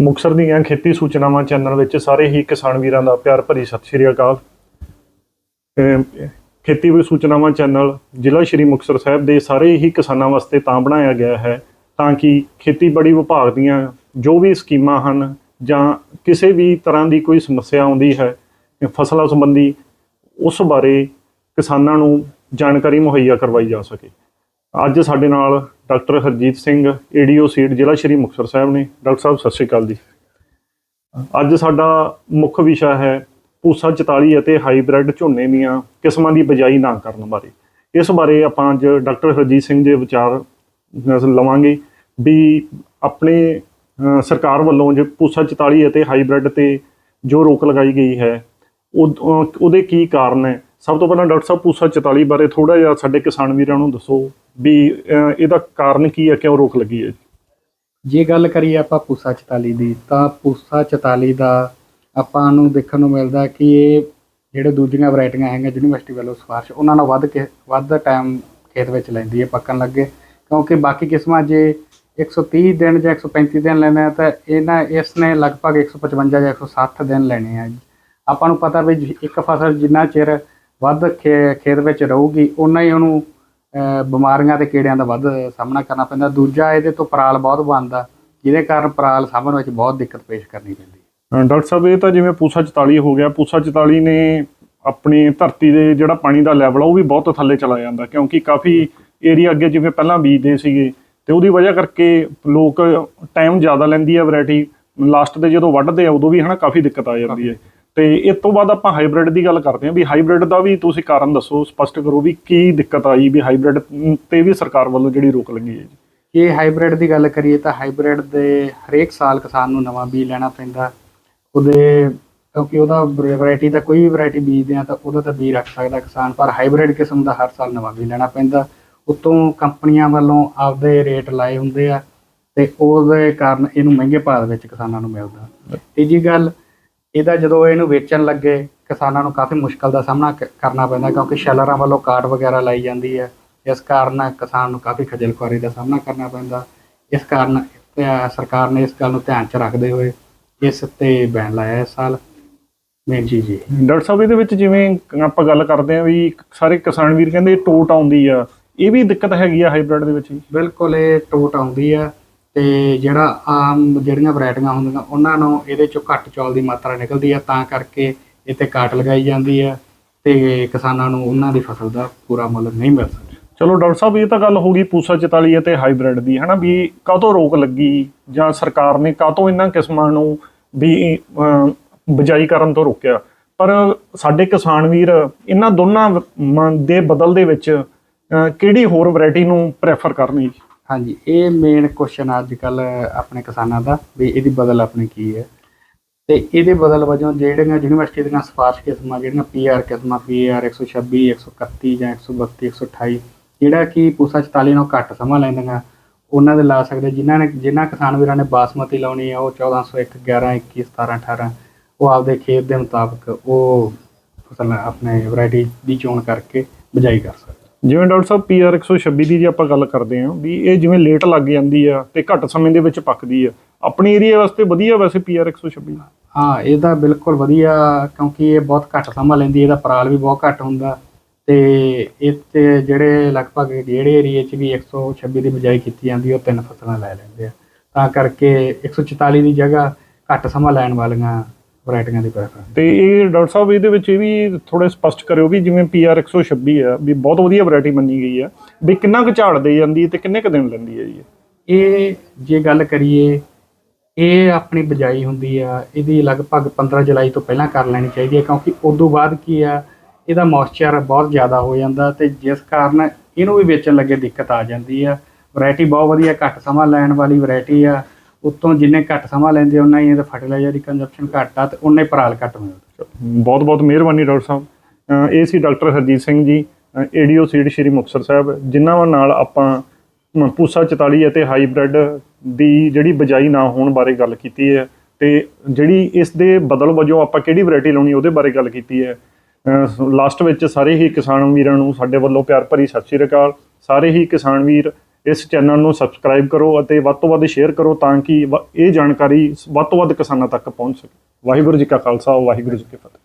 ਮੁਕਸਰ ਦੀਆਂ ਖੇਤੀ ਸੂਚਨਾਵਾਂ ਚੈਨਲ ਵਿੱਚ ਸਾਰੇ ਹੀ ਕਿਸਾਨ ਵੀਰਾਂ ਦਾ ਪਿਆਰ ਭਰੀ ਸਤਿ ਸ਼੍ਰੀ ਅਕਾਲ। ਖੇਤੀ ਵੀ ਸੂਚਨਾਵਾਂ ਚੈਨਲ ਜ਼ਿਲ੍ਹਾ ਸ਼੍ਰੀ ਮੁਕਤਸਰ ਸਾਹਿਬ ਦੇ ਸਾਰੇ ਹੀ ਕਿਸਾਨਾਂ ਵਾਸਤੇ ਤਾਂ ਬਣਾਇਆ ਗਿਆ ਹੈ ਤਾਂ ਕਿ ਖੇਤੀਬਾੜੀ ਵਿਭਾਗ ਦੀਆਂ ਜੋ ਵੀ ਸਕੀਮਾਂ ਹਨ ਜਾਂ ਕਿਸੇ ਵੀ ਤਰ੍ਹਾਂ ਦੀ ਕੋਈ ਸਮੱਸਿਆ ਆਉਂਦੀ ਹੈ, ਫਸਲਾਂ ਸੰਬੰਧੀ ਉਸ ਬਾਰੇ ਕਿਸਾਨਾਂ ਨੂੰ ਜਾਣਕਾਰੀ ਮੁਹੱਈਆ ਕਰਵਾਈ ਜਾ ਸਕੇ। ਅੱਜ ਸਾਡੇ ਨਾਲ doctor Harjeet Singh ADO seat ਜ਼ਿਲ੍ਹਾ ਸ਼੍ਰੀ ਮੁਕਤਸਰ ਸਾਹਿਬ ਨੇ। ਡਾਕਟਰ ਸਾਹਿਬ, ਸਤਿ ਸ਼੍ਰੀ ਅਕਾਲ ਜੀ। ਅੱਜ ਸਾਡਾ ਮੁੱਖ ਵਿਸ਼ਾ ਹੈ ਪੂਸਾ 44 ਅਤੇ ਹਾਈਬ੍ਰਿਡ ਝੋਨੇ ਦੀਆਂ ਕਿਸਮਾਂ ਦੀ ਬਜਾਈ ਨਾ ਕਰਨ ਬਾਰੇ। ਇਸ ਬਾਰੇ ਆਪਾਂ ਅੱਜ ਡਾਕਟਰ ਹਰਜੀਤ ਸਿੰਘ ਦੇ ਵਿਚਾਰ ਲਵਾਂਗੇ ਵੀ ਆਪਣੇ ਸਰਕਾਰ ਵੱਲੋਂ ਜੇ ਪੂਸਾ 44 ਅਤੇ ਹਾਈਬ੍ਰਿਡ ਤੇ ਜੋ ਰੋਕ ਲਗਾਈ ਗਈ ਹੈ ਉਹ ਉਹਦੇ ਕੀ ਕਾਰਨ ਹੈ? ਸਭ ਤੋਂ ਪਹਿਲਾਂ ਡਾਕਟਰ ਸਾਹਿਬ, ਪੂਸਾ 44 ਬਾਰੇ ਥੋੜਾ ਜਿਹਾ ਸਾਡੇ ਕਿਸਾਨ ਵੀਰਾਂ ਨੂੰ ਦੱਸੋ। ਵੀ ਅਹ, ਇਹਦਾ ਕਾਰਨ ਕੀ ਹੈ ਕਿਉਂ ਰੋਕ ਲੱਗੀ ਹੈ? ਜੇ ਗੱਲ ਕਰੀਏ ਆਪਾਂ ਪੂਸਾ 44 ਦੀ ਤਾਂ ਪੂਸਾ 44 ਦਾ ਆਪਾਂ ਨੂੰ ਦੇਖਣ ਨੂੰ ਮਿਲਦਾ ਕਿ ਇਹ ਜਿਹੜੇ ਦੂਜੀਆਂ ਵੈਰਾਈਟੀਆਂ ਹੈਗੀਆਂ ਯੂਨੀਵਰਸਿਟੀ ਵੱਲੋਂ ਸਿਫਾਰਿਸ਼ ਉਹਨਾਂ ਨਾਲ ਵੱਧ ਕੇ ਵੱਧ ਟਾਈਮ ਖੇਤ ਵਿੱਚ ਲੈਂਦੀ ਹੈ ਪੱਕਣ ਲੱਗੇ। ਕਿਉਂਕਿ ਬਾਕੀ ਕਿਸਮਾਂ ਜੇ 130 ਦਿਨ ਜਾਂ 135 ਦਿਨ ਲੈਣੇ ਆ ਤਾਂ ਇਹਨਾਂ ਇਸ ਨੇ ਲਗਭਗ 155 ਜਾਂ 160 ਦਿਨ ਲੈਣੇ ਆ। ਆਪਾਂ ਨੂੰ ਪਤਾ ਵੀ ਜ- ਇੱਕ ਫਸਲ ਜਿੰਨਾ ਚਿਰ ਵੱਧ ਖੇ- ਖੇਤ ਵਿੱਚ ਰਹੂਗੀ ਉਨਾ ਹੀ ਉਹਨੂੰ ਬਿਮਾਰੀਆਂ ਤੇ ਕੀੜਿਆਂ ਦਾ ਵੱਧ ਸਾਹਮਣਾ ਕਰਨਾ ਪੈਂਦਾ। ਦੂਜਾ ਇਹਦੇ ਤੋਂ ਪਰਾਲ ਬਹੁਤ ਬਣਦਾ। ਜਿਹਦੇ ਕਾਰਨ ਪਰਾਲ ਸਾਂਭਣ ਵਿੱਚ ਬਹੁਤ ਦਿੱਕਤ ਪੇਸ਼ ਕਰਨੀ ਪੈਂਦੀ ਡਾਕਟਰ ਸਾਹਿਬ, ਇਹ ਤਾਂ ਜਿਵੇਂ ਪੂਸਾ 44 ਹੋ ਗਿਆ। ਪੂਸਾ 44 ਨੇ ਆਪਣੀ ਧਰਤੀ ਦੇ ਜਿਹੜਾ ਪਾਣੀ ਦਾ ਲੈਵਲ ਆ, ਉਹ ਵੀ ਬਹੁਤ ਥੱਲੇ ਚਲਾ ਜਾਂਦਾ। ਕਿਉਂਕਿ ਕਾਫੀ ਏਰੀਆ ਅੱਗੇ ਜਿਵੇਂ ਪਹਿਲਾਂ ਬੀਜਦੇ ਸੀਗੇ, ਤੇ ਉਹਦੀ ਵਜ੍ਹਾ ਕਰਕੇ ਲੋਕ ਟਾਈਮ ਜ਼ਿਆਦਾ ਲੈਂਦੀ ਹੈ ਵੈਰਾਈਟੀ ਲਾਸਟ ਦੇ ਜਦੋਂ ਵੱਢਦੇ ਆ, ਉਦੋਂ ਵੀ ਹਨਾ ਕਾਫੀ ਦਿੱਕਤ ਆ ਜਾਂਦੀ ਹੈ। ਤੇ ਇਸ ਤੋਂ ਬਾਅਦ ਆਪਾਂ ਹਾਈਬ੍ਰਿਡ ਦੀ ਗੱਲ ਕਰਦੇ ਹਾਂ ਵੀ ਹਾਈਬ੍ਰਿਡ ਦਾ ਵੀ ਤੁਸੀਂ ਕਾਰਨ ਦੱਸੋ, ਸਪਸ਼ਟ ਕਰੋ ਵੀ ਕੀ ਦਿੱਕਤ ਆਈ ਵੀ ਹਾਈਬ੍ਰਿਡ ਤੇ ਵੀ ਸਰਕਾਰ ਵੱਲੋਂ ਜਿਹੜੀ ਰੋਕ ਲੱਗੀ ਹੈ ਜੀ। ਜੇ ਹਾਈਬ੍ਰਿਡ ਦੀ ਗੱਲ ਕਰੀਏ ਤਾਂ ਹਾਈਬ੍ਰਿਡ ਦੇ ਹਰੇਕ ਸਾਲ ਕਿਸਾਨ ਨੂੰ ਨਵਾਂ ਬੀਜ ਲੈਣਾ ਪੈਂਦਾ। ਉਹਦੇ ਕਿਉਂਕਿ ਉਹਦਾ ਵੈਰਾਈਟੀ ਦਾ ਕੋਈ ਵੀ ਵੈਰਾਈਟੀ ਬੀਜਦੇ ਆ ਤਾਂ ਉਹਦਾ ਤਾਂ ਬੀਜ ਰੱਖ ਸਕਦਾ ਕਿਸਾਨ, ਪਰ ਹਾਈਬ੍ਰਿਡ ਕਿਸਮ ਦਾ ਹਰ ਸਾਲ ਨਵਾਂ ਬੀਜ ਲੈਣਾ ਪੈਂਦਾ। ਉਤੋਂ ਕੰਪਨੀਆਂ ਵੱਲੋਂ ਆਪਦੇ ਰੇਟ ਲਾਏ ਹੁੰਦੇ ਆ ਤੇ ਉਹਦੇ ਕਾਰਨ ਇਹਨੂੰ ਮਹਿੰਗੇ ਭਾਅ ਵਿੱਚ ਕਿਸਾਨਾਂ ਨੂੰ ਮਿਲਦਾ। ਤੀਜੀ ਗੱਲ ਇਹਦਾ ਜਦੋਂ ਇਹਨੂੰ ਵੇਚਣ ਲੱਗੇ ਕਿਸਾਨਾਂ ਨੂੰ ਕਾਫੀ ਮੁਸ਼ਕਲ ਦਾ ਸਾਹਮਣਾ ਕ- ਕਰਨਾ ਪੈਂਦਾ ਕਿਉਂਕਿ ਸ਼ੈਲਰਾਂ ਵੱਲੋਂ ਕਾਰਡ ਵਗੈਰਾ ਲਾਈ ਜਾਂਦੀ ਹੈ। ਇਸ ਕਾਰਨ ਕਿਸਾਨ ਨੂੰ ਕਾਫੀ ਖੱਜਲ ਖੁਆਰੀ ਦਾ ਸਾਹਮਣਾ ਕਰਨਾ ਪੈਂਦਾ। ਇਸ ਕਾਰਨ ਅਹ, ਸਰਕਾਰ ਨੇ ਇਸ ਗੱਲ ਨੂੰ ਧਿਆਨ 'ਚ ਰੱਖਦੇ ਹੋਏ ਇਸ ਤੇ ਬੈਨ ਲਾਇਆ ਇਸ ਸਾਲ। ਮੇਨ ਚੀਜ਼ ਇਹ ਡਾਕਟਰ ਸਾਹਿਬ ਇਹਦੇ ਵਿੱਚ ਜਿਵੇਂ ਆਪਾਂ ਗੱਲ ਕਰਦੇ ਆਂ ਵੀ ਸਾਰੇ ਕਿਸਾਨ ਵੀਰ ਕਹਿੰਦੇ ਟੋਟ ਆਉਂਦੀ ਆ। ਇਹ ਵੀ ਦਿੱਕਤ ਹੈਗੀ ਆ ਹਾਈਬ੍ਰਿਡ ਦੇ ਵਿੱਚ ਜੀ? ਬਿਲਕੁਲ ਇਹ ਟੋਟ ਆਉਂਦੀ ਆ। ਤੇ ਜਿਹੜਾ ਆਮ ਜਿਹੜੀਆਂ ਵੈਰਾਈਟੀਆਂ ਹੁੰਦੀਆਂ ਉਹਨਾਂ ਨੂੰ ਇਹਦੇ ਚੋਂ ਘੱਟ ਚੌਲ ਦੀ ਮਾਤਰਾ ਨਿਕਲਦੀ ਆ ਤਾਂ ਕਰਕੇ ਇੱਥੇ ਕਾਟ ਲਗਾਈ ਜਾਂਦੀ ਆ ਤੇ ਕਿਸਾਨਾਂ ਨੂੰ ਉਹਨਾਂ ਦੀ ਫਸਲ ਦਾ ਪੂਰਾ ਮੁੱਲ ਨਹੀਂ ਮਿਲ ਸਕਦਾ। ਚਲੋ ਡਾਕਟਰ ਸਾਹਿਬ ਇਹ ਤਾਂ ਗੱਲ ਹੋ ਗਈ ਪੂਸਾ 44 ਅਤੇ ਹਾਈਬ੍ਰਿਡ ਦੀ ਹਨਾ ਵੀ ਕਾਹਤੋਂ ਰੋਕ ਲੱਗੀ ਜਾਂ ਸਰਕਾਰ ਨੇ ਕਾਹਤੋਂ ਇਹਨਾਂ ਕਿਸਮਾਂ ਨੂੰ ਵੀ ਅਮ, ਬਿਜਾਈ ਕਰਨ ਤੋਂ ਰੋਕਿਆ? ਪਰ ਸਾਡੇ ਕਿਸਾਨ ਵੀਰ ਇਹਨਾਂ ਦੋਨਾਂ ਦੇ ਬਦਲ ਦੇ ਵਿੱਚ ਕਿਹੜੀ ਹੋਰ ਵੈਰਾਈਟੀ ਨੂੰ ਪ੍ਰੈਫਰ ਕਰਨੀ? ਜੀ ਹਾਂਜੀ, ਇਹ ਮੇਨ ਕੁਐਸਚਨ ਅੱਜ ਕੱਲ ਆਪਣੇ ਕਿਸਾਨਾਂ ਦਾ ਵੀ ਇਹਦੀ ਬਦਲ ਆਪਣੀ ਕੀ ਹੈ। ਤੇ ਇਹਦੇ ਬਦਲ ਵਜੋਂ ਜਿਹੜੀਆਂ ਯੂਨੀਵਰਸਿਟੀ ਦੀਆਂ ਸਿਫਾਰਿਸ਼ ਕਿਸਮਾਂ, ਜਿਹੜੀਆਂ ਪੀਆਰ ਕਿਸਮਾਂ ਪੀਆਰ 126 131 ਜਾਂ 132 128 ਜਿਹੜਾ ਕਿ ਪੂਸਾ 44 ਨਾਲੋਂ ਘੱਟ ਸਮਾਂ ਲੈਂਦੀਆਂ, ਉਹਨਾਂ ਦੇ ਲਾ ਸਕਦੇ ਜਿਨ੍ਹਾਂ ਨੇ, ਜਿਨ੍ਹਾਂ ਕਿਸਾਨ ਵੀਰਾਂ ਨੇ ਬਾਸਮਤੀ ਲਾਉਣੀ ਆ, ਉਹ 1401 11 21 17 18 ਉਹ ਆਪਦੇ ਖੇਤ ਦੇ ਮੁਤਾਬਕ ਉਹ ਫਸਲ ਆਪਣੇ ਵੈਰਾਈਟੀ ਦੀ ਚੋਣ ਕਰਕੇ ਬਿਜਾਈ ਕਰ ਸਕਦੇ। ਜਿਵੇਂ ਡਾਕਟਰ ਸਾਹਿਬ ਪੀਆਰ 126 ਦੀ ਜੇ ਆਪਾਂ ਗੱਲ ਕਰਦੇ ਹਾਂ ਵੀ ਇਹ ਜਿਵੇਂ ਲੇਟ ਲੱਗ ਜਾਂਦੀ ਆ ਤੇ ਘੱਟ ਸਮੇਂ ਦੇ ਵਿੱਚ ਪੱਕਦੀ ਆ, ਆਪਣੇ ਏਰੀਆ ਵਾਸਤੇ ਵਧੀਆ ਵੈਸੇ ਪੀਆਰ 126 ਹਾਂ ਇਹਦਾ ਬਿਲਕੁਲ ਵਧੀਆ, ਕਿਉਂਕਿ ਇਹ ਬਹੁਤ ਘੱਟ ਸਮਾਂ ਲੈਂਦੀ ਇਹਦਾ ਪਰਾਲ ਵੀ ਬਹੁਤ ਘੱਟ ਹੁੰਦਾ। ਤੇ ਇਹ ਤੇ ਜਿਹੜੇ ਲਗਭਗ ਜਿਹੜੇ ਏਰੀਏ 'ਚ ਵੀ 126 ਦੀ ਬਿਜਾਈ ਕੀਤੀ ਜਾਂਦੀ, ਉਹ ਤਿੰਨ ਫਸਲਾਂ ਲੈ ਲੈਂਦੇ ਆ। ਤਾਂ ਕਰਕੇ 144 ਦੀ ਜਗ੍ਹਾ ਘੱਟ ਸਮਾਂ ਲੈਣ ਵਾਲੀਆਂ ਵੈਰਾਈਟੀਆਂ ਦੀ ਪ੍ਰੈਫਰੈਂਸ ਤੇ ਇਹ ਡਾਕਟਰ ਸਾਹਿਬ ਇਹਦੇ ਵਿੱਚ ਇਹ ਵੀ ਥੋੜੇ ਸਪਸ਼ਟ ਕਰਿਓ ਵੀ ਜਿਵੇਂ ਪੀਆਰ 126 ਆ ਵੀ ਬਹੁਤ ਵਧੀਆ ਵੈਰਾਈਟੀ ਮੰਨੀ ਗਈ ਆ ਵੀ ਕਿੰਨਾ ਕੁ ਝਾੜ ਦੇ ਜਾਂਦੀ ਹੈ ਤੇ ਕਿੰਨੇ ਕੁ ਦਿਨ ਲੈਂਦੀ ਹੈ ਜੀ ਇਹ? ਜੇ ਗੱਲ ਕਰੀਏ ਇਹ ਆਪਣੀ ਬਿਜਾਈ ਹੁੰਦੀ ਆ ਇਹਦੀ ਲਗਭਗ 15 ਜੁਲਾਈ ਤੋਂ ਪਹਿਲਾਂ ਕਰ ਲੈਣੀ ਚਾਹੀਦੀ ਹੈ ਕਿਉਂਕਿ ਉਦੋਂ ਬਾਅਦ ਕੀ ਆ ਇਹਦਾ ਮੌਇਸਚਰ ਬਹੁਤ ਜ਼ਿਆਦਾ ਹੋ ਜਾਂਦਾ ਤੇ ਜਿਸ ਕਾਰਨ ਇਹਨੂੰ ਵੀ ਵੇਚਣ ਲੱਗੇ ਦਿੱਕਤ ਆ ਜਾਂਦੀ ਆ ਵੈਰਾਈਟੀ ਬਹੁਤ ਵਧੀਆ ਘੱਟ ਸਮਾਂ ਲੈਣ ਵਾਲੀ ਵੈਰਾਈਟੀ ਆ ਉਤੋਂ ਜਿੰਨੇ ਘੱਟ ਸਮਾਂ ਲੈਂਦੇ ਉਹਨਾਂ ਹੀ ਇਹਦਾ ਫਰਟੀਲਾਈਜ਼ਰ ਦੀ ਕੰਜ਼ੰਪਸ਼ਨ ਘੱਟ ਆ ਤੇ ਉਹਨੇ ਪਰਾਲ ਘੱਟ ਮਿਲਦਾ ਬਹੁਤ ਬਹੁਤ ਮਿਹਰਬਾਨੀ ਡਾਕਟਰ ਸਾਹਿਬ। ਇਹ ਸੀ doctor Harjit Singh ji ADO seed Shri Muktsar Sahib ਜਿਨ੍ਹਾਂ ਨਾਲ ਆਪਾਂ ਅਮ, ਪੂਸਾ 44 ਅਤੇ ਹਾਈਬ੍ਰਿਡ ਦੀ ਜਿਹੜੀ ਬਜਾਈ ਨਾ ਹੋਣ ਬਾਰੇ ਗੱਲ ਕੀਤੀ ਹੈ ਤੇ ਜਿਹੜੀ ਇਸ ਦੇ ਬਦਲ ਵਜੋਂ ਆਪਾਂ ਕਿਹੜੀ ਵੈਰਾਈਟੀ ਲਾਉਣੀ ਉਹਦੇ ਬਾਰੇ ਗੱਲ ਕੀਤੀ ਹੈ। ਲਾਸਟ ਵਿੱਚ ਸਾਰੇ ਹੀ ਕਿਸਾਨ ਵੀਰਾਂ ਨੂੰ ਸਾਡੇ ਵੱਲੋਂ ਪਿਆਰ ਭਰੀ ਸਤਿ ਸ਼੍ਰੀ ਅਕਾਲ। ਸਾਰੇ ਹੀ ਕਿਸਾਨ ਵੀਰ ਇਸ ਚੈਨਲ ਨੂੰ ਸਬਸਕ੍ਰਾਈਬ ਕਰੋ ਅਤੇ ਵੱਧ ਤੋਂ ਵੱਧ ਸ਼ੇਅਰ ਕਰੋ ਤਾਂ ਕਿ ਵ- ਇਹ ਜਾਣਕਾਰੀ ਵੱਧ ਤੋਂ ਵੱਧ ਕਿਸਾਨਾਂ ਤੱਕ ਪਹੁੰਚ ਸਕੇ। ਵਾਹਿਗੁਰੂ ਜੀ ਕਾ ਖਾਲਸਾ, ਵਾਹਿਗੁਰੂ ਜੀ ਕੀ ਫਤਿਹ।